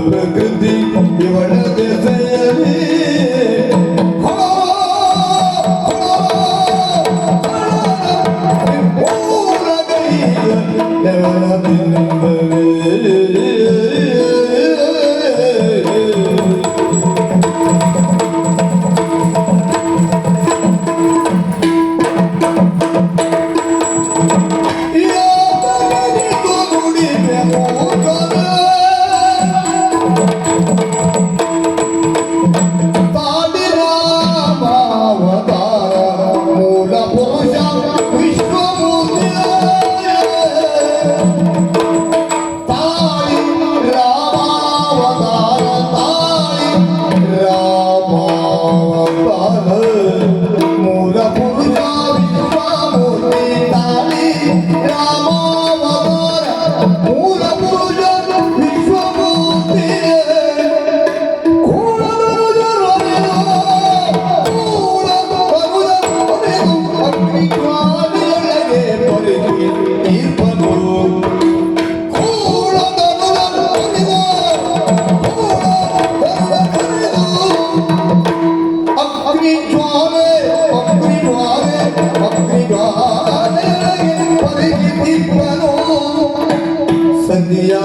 ಮೂಲ ಪ್ರಕೃತಿ ಸಂಧಿಯ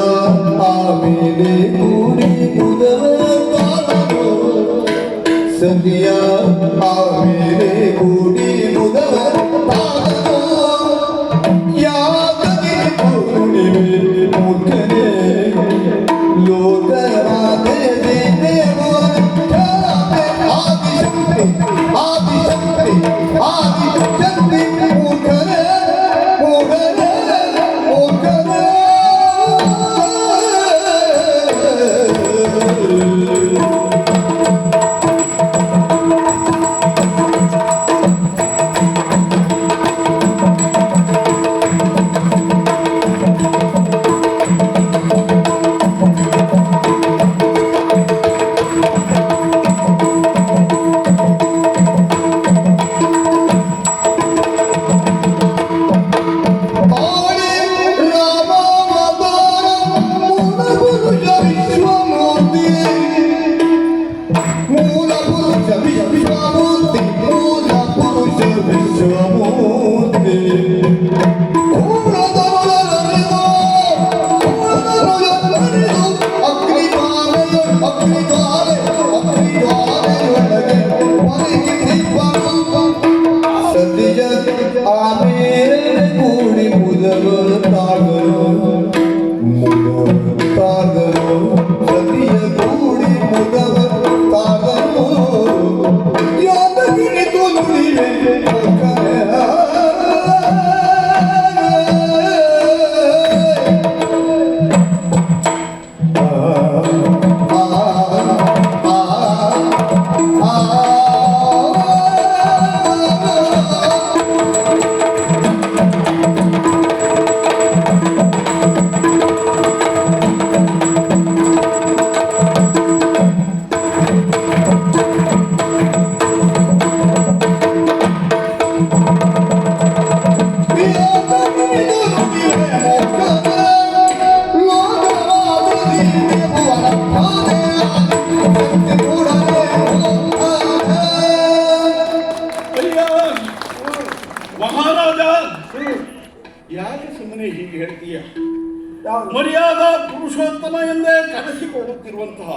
ಮರ್ಯಾದ ಪುರುಷೋತ್ತಮ ಎಂದೇ ಕರೆಸಿಕೊಳ್ಳುತ್ತಿರುವಂತಹ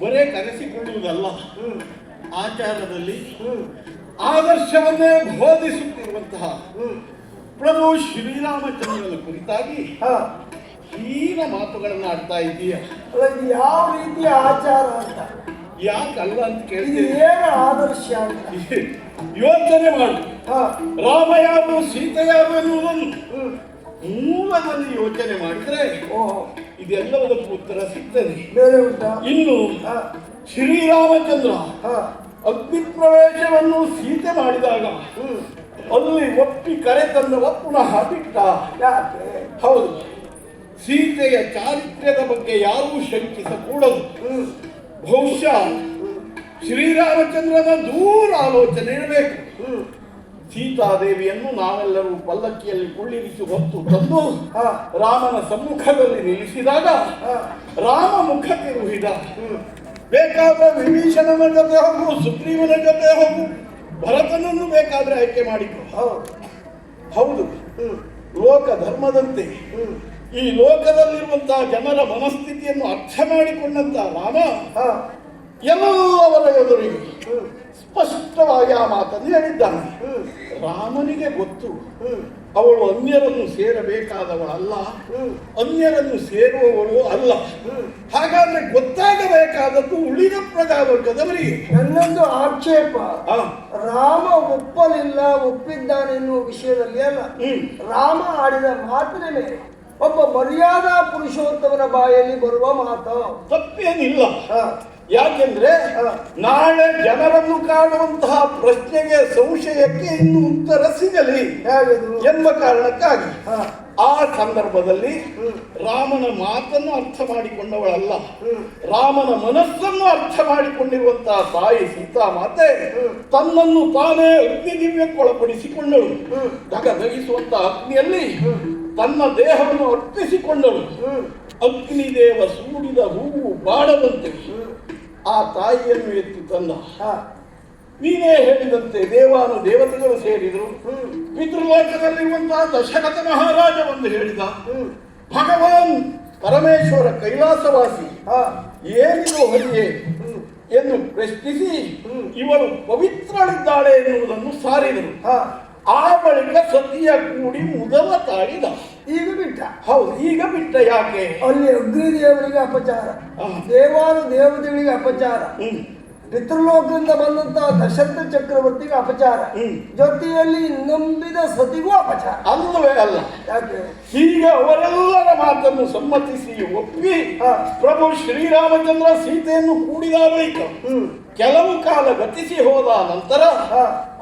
ಬರೇ ಕರೆಸಿಕೊಳ್ಳುವುದಲ್ಲ. ಆಚಾರದಲ್ಲಿ ಆದರ್ಶವನ್ನೇ ಬೋಧಿಸುತ್ತಿರುವಂತಹ ಪ್ರಭು ಶ್ರೀರಾಮಚಂದ್ರನ ಕುರಿತಾಗಿ ಹೀನ ಮಾತುಗಳನ್ನು ಆಡ್ತಾ ಇದೀಯ. ಯಾವ ರೀತಿಯ ಆಚಾರ ಅಂತ? ಯಾಕಲ್ಲ ಅಂತ ಕೇಳಿದ್ರೆ ಏನು ಆದರ್ಶ ಯೋಚನೆ ಮಾಡು. ಹ, ರಾಮ ಯಾರು ಸೀತೆ ಯಾರು ಎನ್ನುವುದನ್ನು ಮೂಲದಲ್ಲಿ ಯೋಚನೆ ಮಾಡಿದ್ರೆ ಓಹೋ ಇದೆಲ್ಲದಕ್ಕೂ ಉತ್ತರ ಸಿಗ್ತದೆ. ಬೇರೆ ಉಂಟಾ ಇನ್ನು ಶ್ರೀರಾಮಚಂದ್ರ ಹ, ಅಗ್ನಿ ಪ್ರವೇಶವನ್ನು ಸೀತೆ ಮಾಡಿದಾಗ. ಅಲ್ಲಿ ಒಪ್ಪಿ ಕರೆ ತಂದವ ಪುನಃ ಬಿಟ್ಟ. ಯಾಕೆ? ಹೌದು. ಸೀತೆಯ ಚಾರಿತ್ರ್ಯದ ಬಗ್ಗೆ ಯಾರೂ ಶಂಕಿಸಕೂಡದು. ಬಹುಶಃ ಶ್ರೀರಾಮಚಂದ್ರನ ದೂರ ಆಲೋಚನೆ ಇರಬೇಕು. ಸೀತಾದೇವಿಯನ್ನು ನಾವೆಲ್ಲರೂ ಪಲ್ಲಕ್ಕಿಯಲ್ಲಿ ಕುಳ್ಳಿರಿಸಿ ಹೊತ್ತು ತಂದು. ರಾಮನ ಸಮ್ಮುಖದಲ್ಲಿ ನಿಲ್ಲಿಸಿದಾಗ. ರಾಮ ಮುಖಕ್ಕೆ ರುಹಿದ ಬೇಕಾದ್ರೆ ವಿಭೀಷಣನ ಜೊತೆ ಹೋಗು ಸುಗ್ರೀವನ ಜೊತೆ ಹೋಗು ಭರತನನ್ನು ಬೇಕಾದ್ರೆ ಆಯ್ಕೆ ಮಾಡಿಕೊ. ಹೌದು. ಲೋಕ ಧರ್ಮದಂತೆ. ಈ ಲೋಕದಲ್ಲಿರುವಂತಹ ಜನರ ಮನಸ್ಥಿತಿಯನ್ನು ಅರ್ಥ ಮಾಡಿಕೊಂಡಂತಹ ರಾಮ ಹಾ. ಎಲ್ಲವರ ಎದುರಿಗೆ. ಸ್ಪಷ್ಟವಾಗಿ ಆ ಮಾತನ್ನು ಹೇಳಿದ್ದಾನೆ. ರಾಮನಿಗೆ ಗೊತ್ತು. ಅವಳು ಅನ್ಯರನ್ನು ಸೇರಬೇಕಾದವಳಲ್ಲ. ಅನ್ಯರನ್ನು ಸೇರುವವಳು ಅಲ್ಲ. ಹಾಗಾದ್ರೆ ಗೊತ್ತಾಗಬೇಕಾದದ್ದು ಉಳಿದ ಪ್ರಜಾವರ್ಗದವರಿಗೆ. ನನ್ನೊಂದು ಆಕ್ಷೇಪ. ರಾಮ ಒಪ್ಪಲಿಲ್ಲ ಒಪ್ಪಿದ್ದಾನೆ ಎನ್ನುವ ವಿಷಯದಲ್ಲಿ ಅಲ್ಲ. ರಾಮ ಆಡಿದ ಮಾತಿನ ಮೇಲೆ ಒಬ್ಬ ಮರ್ಯಾದಾ ಪುರುಷೋತ್ತಮನ ಬಾಯಲ್ಲಿ ಬರುವ ಮಾತು. ತಪ್ಪೇನಿಲ್ಲ. ಯಾಕೆಂದ್ರೆ. ನಾಳೆ ಜನರನ್ನು ಕಾಣುವಂತಹ ಪ್ರಶ್ನೆಗೆ ಸಂಶಯಕ್ಕೆ ಇನ್ನು ಉತ್ತರ ಸಿಗಲಿ ಎಂಬ ಕಾರಣಕ್ಕಾಗಿ ಆ ಸಂದರ್ಭದಲ್ಲಿ ರಾಮನ ಮಾತನ್ನು ಅರ್ಥ ಮಾಡಿಕೊಂಡವಳಲ್ಲ. ರಾಮನ ಮನಸ್ಸನ್ನು ಅರ್ಥ ಮಾಡಿಕೊಂಡಿರುವಂತಹ ತಾಯಿ ಸೀತಾ ಮಾತೆ ತನ್ನನ್ನು ತಾನೇ ಅಗ್ನಿ ದಿವ್ಯಕ್ಕೊಳಪಡಿಸಿಕೊಂಡಳು ಹ್ಮ್. ಧಗಧಗಿಸುವಂತಹ ಅಗ್ನಿಯಲ್ಲಿ ತನ್ನ ದೇಹವನ್ನು ಅರ್ಪಿಸಿಕೊಂಡಳು. ಅಗ್ನಿದೇವ ಸೂಡಿದ ಹೂವು ಬಾಡದಂತೆ ಆ ತಾಯಿಯನ್ನು ಎತ್ತಿ ತಂದ. ಹಾ, ನೀನೇ ಹೇಳಿದಂತೆ ದೇವಾನು ದೇವತೆಗಳು ಸೇರಿದರು. ಪಿತೃಲೋಕದಲ್ಲಿರುವಂತಹ ದಶರಥ ಮಹಾರಾಜ ಒಂದು ಹೇಳಿದ. ಭಗವಾನ್ ಪರಮೇಶ್ವರ ಕೈಲಾಸವಾಸಿ. ಹಾ, ಏನಿದು ಹರಿಯೇ ಎಂದು ಪ್ರಶ್ನಿಸಿ. ಇವಳು ಪವಿತ್ರಳಿದ್ದಾಳೆ ಎನ್ನುವುದನ್ನು ಸಾರಿದರು. ಆ ಬಳಿಕ ಸತಿಯ ಕೂಡಿ ಮುದವ ತಾಳಿದ. ಈಗ ಬಿಟ್ಟ. ಹೌದು ಈಗ ಬಿಟ್ಟ ಯಾಕೆ? ಅಲ್ಲಿ ಅಗ್ನಿ ದೇವರಿಗೆ ಅಪಚಾರ. ದೇವಾನು ದೇವತೆಗಳಿಗೆ ಅಪಚಾರ. ಪಿತೃಲೋಕದಿಂದ ಬಂದಂತಹ ದಶರಥ ಚಕ್ರವರ್ತಿಗೆ ಅಪಚಾರ. ಜೊತೆಯಲ್ಲಿ ನಂಬಿದ ಸತಿಗೂ ಅಪಚಾರ. ಅಲ್ಲವೇ ಅಲ್ಲ? ಯಾಕೆ? ಹೀಗೆ ಅವರೆಲ್ಲರ ಮಾತನ್ನು ಸಮ್ಮತಿಸಿ ಒಪ್ಪಿ. ಪ್ರಭು ಶ್ರೀರಾಮಚಂದ್ರ ಸೀತೆಯನ್ನು ಕೂಡಿದ ಬಳಿಕ ಹ್ಮ್. ಕೆಲವು ಕಾಲ ಗತಿಸಿ ಹೋದ ನಂತರ.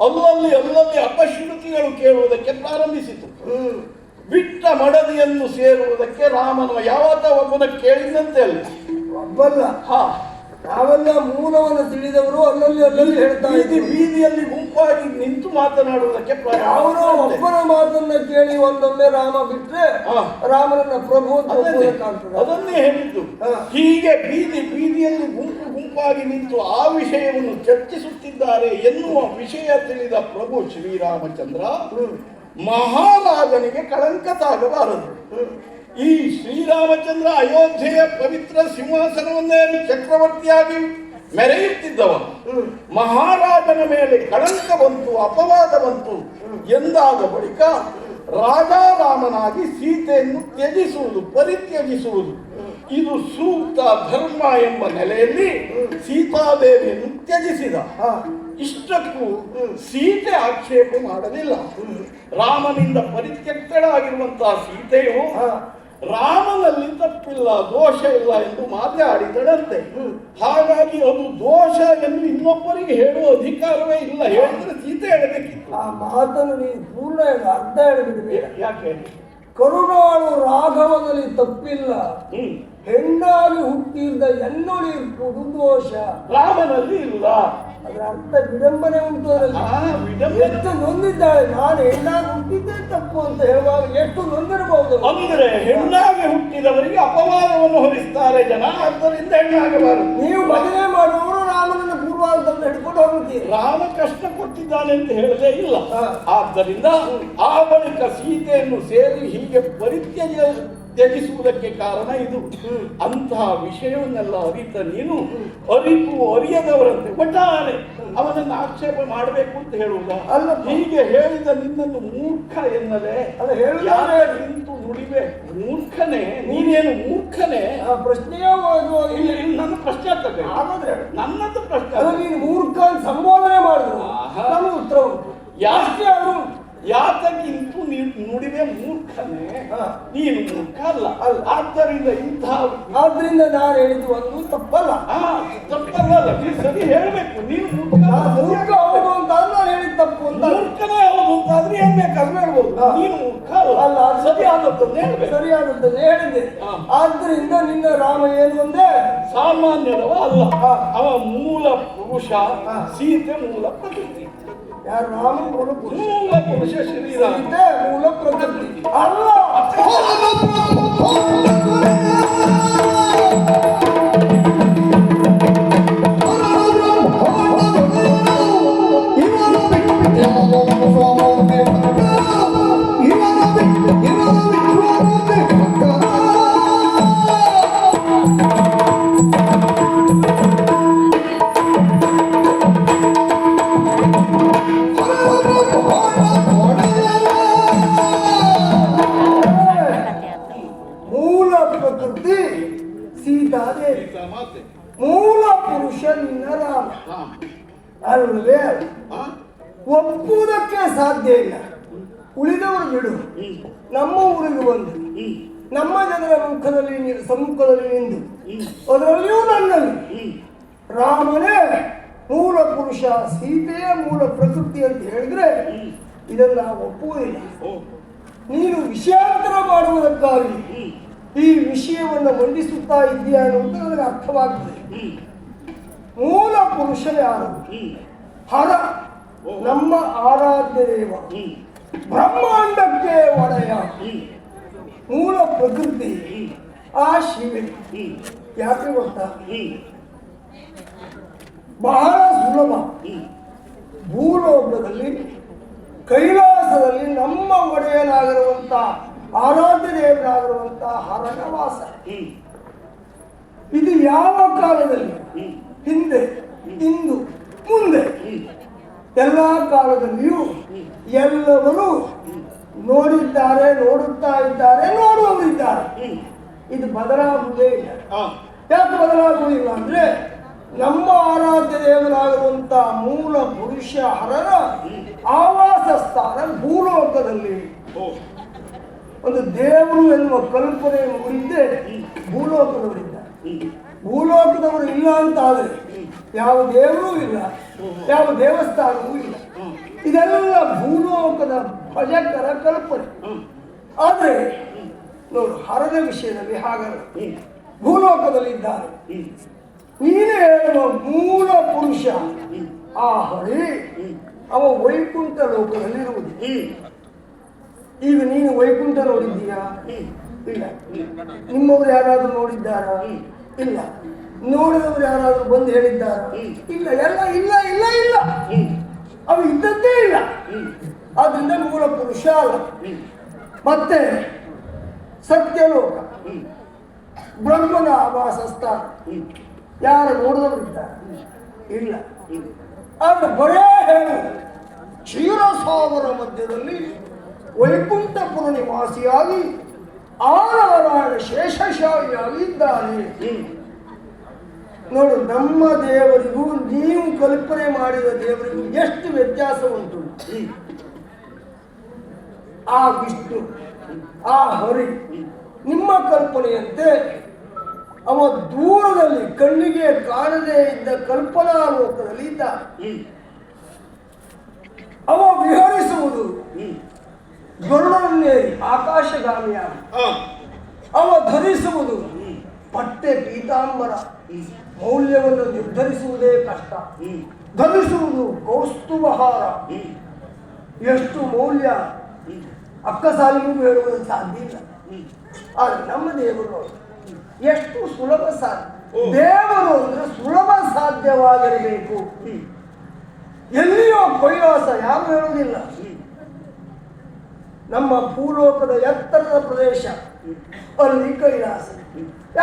ಅಲ್ಲಲ್ಲಿ ಅಲ್ಲಲ್ಲಿ ಅಪಶ್ರುತಿಗಳು ಕೇಳುವುದಕ್ಕೆ ಪ್ರಾರಂಭಿಸಿತು. ಹ್ಮ್. ಬಿಟ್ಟ ಮಡದಿಯನ್ನು ಸೇರುವುದಕ್ಕೆ ರಾಮನ ಯಾವತ್ತ ಒಬ್ಬನ ಕೇಳಿದಂತೆ ಅಲ್ಲ. ಒಬ್ಬಲ್ಲ. ಹಾ. ನಾವೆಲ್ಲ ಮೂಲವನ್ನು ತಿಳಿದವರು ಅಲ್ಲಲ್ಲಿ ಅಲ್ಲಲ್ಲಿ ಹೇಳ್ತಾ ಇದ್ದೀವಿ ಬೀದಿಯಲ್ಲಿ ಗುಂಪಾಗಿ ನಿಂತು ಮಾತನಾಡುವುದಕ್ಕೆ ಅವನು ಒಬ್ಬನ ಮಾತನ್ನ ಕೇಳಿ ಒಂದೊಮ್ಮೆ ರಾಮ ಬಿಟ್ರೆ. ರಾಮನನ್ನ ಪ್ರಭು ಅದನ್ನೇ ಹೇಳಿದ್ದು. ಹೀಗೆ ಬೀದಿ ಬೀದಿಯಲ್ಲಿ ಗುಂಪು ಗುಂಪಾಗಿ ನಿಂತು ಆ ವಿಷಯವನ್ನು ಚರ್ಚಿಸುತ್ತಿದ್ದಾರೆ ಎನ್ನುವ ವಿಷಯ ತಿಳಿದ ಪ್ರಭು ಶ್ರೀರಾಮಚಂದ್ರ. ಮಹಾರಾಜನಿಗೆ ಕಳಂಕ ತಾಗಬಾರದು ಈ ಶ್ರೀರಾಮಚಂದ್ರ ಅಯೋಧ್ಯೆಯ ಪವಿತ್ರ ಸಿಂಹಾಸನವನ್ನೇ ಚಕ್ರವರ್ತಿಯಾಗಿ ಮೆರೆಯುತ್ತಿದ್ದವ ಮಹಾರಾಜನ ಮೇಲೆ ಕಳಂಕ ಬಂತು, ಅಪವಾದ ಬಂತು ಎಂದಾದ ಬಳಿಕ ರಾಜಾರಾಮನಾಗಿ ಸೀತೆಯನ್ನು ತ್ಯಜಿಸುವುದು, ಪರಿತ್ಯಜಿಸುವುದು. ಇದು ಸೂಕ್ತ ಧರ್ಮ ಎಂಬ ನೆಲೆಯಲ್ಲಿ ಸೀತಾದೇವಿಯನ್ನು ತ್ಯಜಿಸಿದ. ಇಷ್ಟಕ್ಕೂ ಸೀತೆ ಆಕ್ಷೇಪ ಮಾಡಲಿಲ್ಲ. ರಾಮನಿಂದ ಪರಿತ್ಯಕ್ತಳಾಗಿರುವಂತಹ ಸೀತೆಯು. ರಾಮನಲ್ಲಿ ತಪ್ಪಿಲ್ಲ ದೋಷ ಇಲ್ಲ ಎಂದು ಮಾತಾಡಿದಳಂತೆ ಆಡಿದಳಂತೆ. ಹಾಗಾಗಿ ಅದು ದೋಷ ಎಂದು ಇನ್ನೊಬ್ಬರಿಗೆ ಹೇಳುವ ಅಧಿಕಾರವೇ ಇಲ್ಲ. ಹೇಳಿದ್ರೆ ಸೀತೆ ಹೇಳಬೇಕಿತ್ತು ಆ ಮಾತನ್ನು ನೀನು ಪೂರ್ಣ ಹೇಳ ಅರ್ಧ ಹೇಳಿದ್ರೆ ಯಾಕೆ ಕರುಣಾಳು ರಾಘವನಲ್ಲಿ ತಪ್ಪಿಲ್ಲ. ಹೆಣ್ಣಾಗಿ ಹುಟ್ಟಿದ ಎನ್ನೊಳಿರ್ಪುದು ದೋಷ ರಾಮನಲ್ಲಿ ಇಲ್ಲ. ಅದರ ಅರ್ಥ ವಿಡಂಬನೆ ಉಂಟು ಅದರಲ್ಲಿ ವಿಡಂಬನೆ. ಎಷ್ಟು ನೊಂದಿದ್ದಾಳೆ? ನಾನು ಹೆಣ್ಣಾಗಿ ಹುಟ್ಟಿದ್ದೇ ತಪ್ಪು ಅಂತ ಹೇಳುವಾಗ ಎಷ್ಟು ನೊಂದಿರಬಹುದು? ಅಂದ್ರೆ ಹೆಣ್ಣಾಗಿ ಹುಟ್ಟಿದವರಿಗೆ ಅಪವಾದವನ್ನು ಹೊರಿಸ್ತಾರೆ ಜನ ಆದ್ದರಿಂದ ಹೆಣ್ಣಾಗಬಾರದು. ನೀವು ಭಜನೆ ಮಾಡುವವರು ರಾಮನನ್ನು ಪೂರ್ವಾಂತ ಹಿಡ್ಕೊಂಡು ಹೋಗುತ್ತೀರಿ. ರಾಮ ಕಷ್ಟ ಕೊಟ್ಟಿದ್ದಾನೆ ಅಂತ ಹೇಳದೇ ಇಲ್ಲ. ಆದ್ದರಿಂದ ಆ ಬಳಿಕ ಸೀತೆಯನ್ನು ಸೇರಿ ಹೀಗೆ ಪರಿತ್ಯಜ ತ್ಯಜಿಸುವುದಕ್ಕೆ ಕಾರಣ ಇದು. ಅಂತಹ ವಿಷಯವನ್ನೆಲ್ಲ ಅರಿತ ನೀನು ಅರಿತು ಅರಿಯದವರಂತೆ ಒಟ್ಟಾರೆ ಅವನನ್ನು ಆಕ್ಷೇಪ ಮಾಡಬೇಕು ಅಂತ ಹೇಳುವುದ. ಅಲ್ಲ ಹೀಗೆ ಹೇಳಿದ ನಿನ್ನನ್ನು ಮೂರ್ಖ ಎನ್ನದೆ ಅಲ್ಲ, ಹೇಳುವುದಾದ್ರೆ- ನಿಂತು ನುಡಿವೆ? ಮೂರ್ಖನೇ? ನೀನೇನು ಮೂರ್ಖನೇ? ಆ ಪ್ರಶ್ನೆಯೇ ಇಲ್ಲಿ ನನ್ನ ಪ್ರಶ್ನೆ ಆಗ್ತದೆ. ನನ್ನದು ಪ್ರಶ್ನೆ ಅದು ನೀನು ಮೂರ್ಖ ಸಂಬೋಧನೆ ಮಾಡಿದ್ರು. ನಮಗೆ ಉತ್ತರ ಉಂಟು. ಯಾ- ಅಷ್ಟೇ ಯಾತಕ್ಕಿಂತೂ ನೀನು ನುಡಿವೆ ಮೂರ್ಖನೇ? ನೀನು ಮೂರ್ಖ ಅಲ್ಲ. ಅಲ್ಲ. ಆದ್ದರಿಂದ ಇಂತಹ ಆದ್ರಿಂದ ನಾನು ಹೇಳಿದ್ದು ಒಂದು ತಪ್ಪಲ್ಲ. ತಪ್ಪಲ್ಲ. ನೀನು ಸರಿ ಹೇಳ್ಬೇಕು. ನೀನು ಮೂರ್ಖ. ಹೌದು ಅಂತ ನಾನು ಹೇಳಿದ ತಪ್ಪು ಅಂತ. ಮೂರ್ಖನೇ ಹೌದು ಅಂತಾದ್ರೆ ಏನ್ ಬೇಕಾದ್ರೂ ಹೇಳ್ಬೋದು. ನೀನು ಮೂರ್ಖ ಅಲ್ಲ. ಅಲ್ಲ, ಅದು- ಸರಿ. ಆದದ್ದನ್ನು ಹೇಳ್ಬೇಕು. ಸರಿಯಾದದ್ದನ್ನು ಹೇಳಿದ್ದೆ ಹಾ. ಆದ್ರಿಂದ ನಿನ್ನ ರಾಮ ಏನು ಒಂದೇ ಸಾಮಾನ್ಯದವ ಅಲ್ಲ. ಅವ ಮೂಲ ಪುರುಷ. ಸೀತೆ ಮೂಲ ಪ್ರಕೃತಿ. ಯಾರು ರಾಮ ಮೂಲ ಪುರುಷ? ಮೂಲ ಪುರುಷ ಶ್ರೀರಾಮ ಮೂಲ ಪ್ರಕೃತಿ. ಅಲ್ಲ! ಒಪ್ಪುವುದಕ್ಕೆ ಸಾಧ್ಯ ಇಲ್ಲ. ಉಳಿದವರು ಬಿಡು. ನಮ್ಮ ಊರಿಗೆ ಬಂದು, ನಮ್ಮ ಜನರ ಮುಖದಲ್ಲಿ ಸಮ್ಮುಖದಲ್ಲಿ ನಿಂದು ಅದರಲ್ಲಿಯೂ ನನ್ನಲ್ಲಿ. ರಾಮನೇ, ಮೂಲ ಪುರುಷ, ಸೀತೆಯ ಮೂಲ ಪ್ರಕೃತಿ ಅಂತ ಹೇಳಿದ್ರೆ ಇದೆಲ್ಲ ಒಪ್ಪುವುದಿಲ್ಲ. ನೀನು ವಿಷಯಾಂತರ ಮಾಡುವುದಕ್ಕಾಗಿ ಈ ವಿಷಯವನ್ನು ಮಂಡಿಸುತ್ತಾ ಇದೆಯಾ ಅನ್ನೋದು ನನಗೆ ಅರ್ಥವಾಗ್ತದೆ. ಮೂಲ ಪುರುಷ ಯಾರು? ಹರ. ನಮ್ಮ ಆರಾಧ್ಯ ದೇವ. ಬ್ರಹ್ಮಾಂಡಕ್ಕೆ ಒಡೆಯ. ಮೂಲ ಪ್ರಕೃತಿ. ಆ ಶಿವೆ. ಯಾಕೆ ಗೊತ್ತಾ? ಬಹಳ ಸುಲಭ. ಭೂಲೋಕದಲ್ಲಿ ಕೈಲಾಸದಲ್ಲಿ ನಮ್ಮ ಒಡೆಯನಾಗಿರುವಂತ ಆರಾಧ್ಯ ದೇವನಾಗಿರುವಂತ ಹರಣವಾಸ ಇದು ಯಾವ ಕಾಲದಲ್ಲಿ? ಹಿಂದೆ ಇಂದು ಮುಂದೆ. ಎಲ್ಲ ಕಾಲದಲ್ಲಿಯೂ ಎಲ್ಲವರು ನೋಡಿದ್ದಾರೆ ನೋಡುತ್ತಾ ಇದ್ದಾರೆ ನೋಡುವವರಿದ್ದಾರೆ. ಇದು ಬದಲಾಗುವುದೇ ಇಲ್ಲ. ಯಾಕೆ ಬದಲಾಗುವುದಿಲ್ಲ ಅಂದ್ರೆ ನಮ್ಮ ಆರಾಧ್ಯ ದೇವರಾಗಿರುವಂತ ಮೂಲ ಪುರುಷ ಹರರ ಆವಾಸ ಸ್ಥಾನ ಭೂಲೋಕದಲ್ಲಿ. ಒಂದು ದೇವರು ಎನ್ನುವ ಕಲ್ಪನೆ ಉಳಿದೇ ಭೂಲೋಕದವರಿದ್ದಾರೆ. ಭೂಲೋಕದವರು ಇಲ್ಲ ಅಂತ ಆದ್ರೆ ಯಾವ ದೇವರೂ ಇಲ್ಲ. ಯಾವ ದೇವಸ್ಥಾನವೂ ಇಲ್ಲ. ಇದೆಲ್ಲ ಭೂಲೋಕದ ಭಜಕರ ಕಲ್ಪನೆ. ಆದರೆ, ನೋಡು, ಹರದ ವಿಷಯದಲ್ಲಿ ಹಾಗಲ್ಲ. ಭೂಲೋಕದಲ್ಲಿದ್ದಾರೆ ನೀನೇ ಹೇಳುವ ಮೂಲ ಪುರುಷ ಆ ಹರಿ, ಅವ ವೈಕುಂಠ ಲೋಕದಲ್ಲಿರುವುದು. ಈಗ ನೀನು ವೈಕುಂಠ ನೋಡಿದ್ದೀಯಾ ಇಲ್ಲ. ನಿಮ್ಮವರು ಯಾರಾದರೂ ನೋಡಿದ್ದಾರಾ? ಇಲ್ಲ. ನೋಡಿದವರು ಯಾರಾದರೂ ಬಂದು ಹೇಳಿದ್ದಾರೆ? ಇಲ್ಲ ಎಲ್ಲ ಇಲ್ಲ ಇಲ್ಲ ಇಲ್ಲ. ಅವು ಇದ್ದದ್ದೇ ಇಲ್ಲ. ಆದ್ರಿಂದ ಮೂಲ ಪುರುಷ ಅಲ್ಲ. ಮತ್ತೆ ಸತ್ಯಲೋಕ. ಹ್ಮ್. ಬ್ರಹ್ಮನ ಆವಾಸ ಸ್ಥಾನ ಹ್ಮ್. ಯಾರು ನೋಡಿದವರಿದ್ದಾರೆ ಇಲ್ಲ. ಹ್ಮ್. ಆದ್ರೆ ಬರೇ ಹೇಳು. ಕ್ಷೀರಸಾಗರ ಮಧ್ಯದಲ್ಲಿ ವೈಕುಂಠಪುರ ನಿವಾಸಿಯಾಗಿ ಆರಾರಾಯಣ ಹ್ಮ್. ನೋಡು ನಮ್ಮ ದೇವರಿಗೂ ನೀವು ಕಲ್ಪನೆ ಮಾಡಿದ ದೇವರಿಗೂ ಎಷ್ಟು ವ್ಯತ್ಯಾಸ ಉಂಟು? ಆ ವಿಷ್ಣು ಆ ಹರಿ ನಿಮ್ಮ ಕಲ್ಪನೆಯಂತೆ ಅವ ದೂರದಲ್ಲಿ ಕಣ್ಣಿಗೆ ಕಾಣದೇ ಇದ್ದ ಕಲ್ಪನಾ ಲೋಕದಲ್ಲಿ ಇದ್ದ. ಅವ ವಿಹರಿಸುವುದು ಗರುಡನ್ನೇರಿ ಆಕಾಶಗಾಮಿಯಾಗಿ. ಅವ ಧರಿಸುವುದು ಪಟ್ಟೆ ಪೀತಾಂಬರ ಈ ಮೌಲ್ಯವನ್ನು ನಿರ್ಧರಿಸುವುದೇ ಕಷ್ಟ. ಧರಿಸುವುದು ಕೌಸ್ತುಭಹಾರ. ಎಷ್ಟು ಮೌಲ್ಯ? ಅಕ್ಕ ಸಾಲಿಗೂ ಹೇಳುವುದು ಸಾಧ್ಯ ಇಲ್ಲ. ಆದ್ರೆ ನಮ್ಮ ದೇವರು ಎಷ್ಟು ಸುಲಭ ಸಾಧ್ಯ? ದೇವರು ಅಂದ್ರೆ ಸುಲಭ ಸಾಧ್ಯವಾಗಿರಬೇಕು. ಎಲ್ಲಿಯೋ ಕೈಲಾಸ ಯಾರು ಹೇಳುವುದಿಲ್ಲ. ನಮ್ಮ ಭೂಲೋಕದ ಎತ್ತರದ ಪ್ರದೇಶ, ಅಲ್ಲಿ ಕೈಲಾಸ.